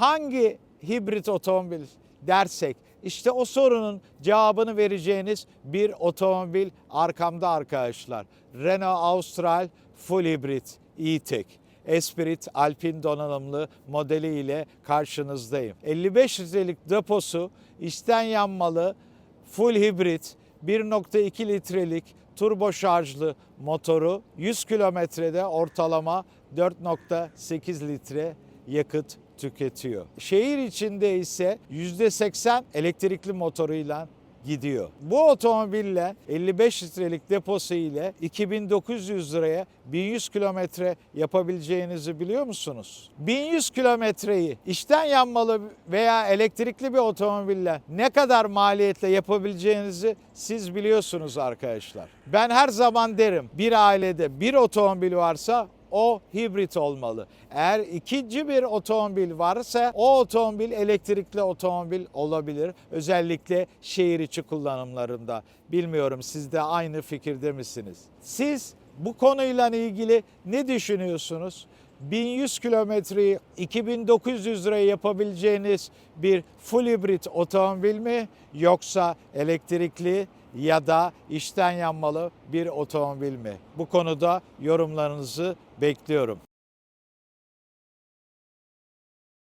hangi hibrit otomobil dersek işte o sorunun cevabını vereceğiniz bir otomobil arkamda arkadaşlar. Renault Austral Full Hybrid E-Tech. Esprit Alpine donanımlı modeli ile karşınızdayım. 55 litrelik deposu içten yanmalı full hibrit 1.2 litrelik turbo şarjlı motoru 100 kilometrede ortalama 4.8 litre yakıt tüketiyor. Şehir içinde ise %80 elektrikli motoruyla gidiyor. Bu otomobille 55 litrelik deposu ile 2900 liraya 1100 kilometre yapabileceğinizi biliyor musunuz? 1100 kilometreyi içten yanmalı veya elektrikli bir otomobille ne kadar maliyetle yapabileceğinizi siz biliyorsunuz arkadaşlar. Ben her zaman derim bir ailede bir otomobil varsa o hibrit olmalı. Eğer ikinci bir otomobil varsa o otomobil elektrikli otomobil olabilir. Özellikle şehir içi kullanımlarında. Bilmiyorum siz de aynı fikirde misiniz? Siz bu konuyla ilgili ne düşünüyorsunuz? 1100 kilometreyi 2900 liraya yapabileceğiniz bir full hibrit otomobil mi yoksa elektrikli ya da içten yanmalı bir otomobil mi? Bu konuda yorumlarınızı bekliyorum.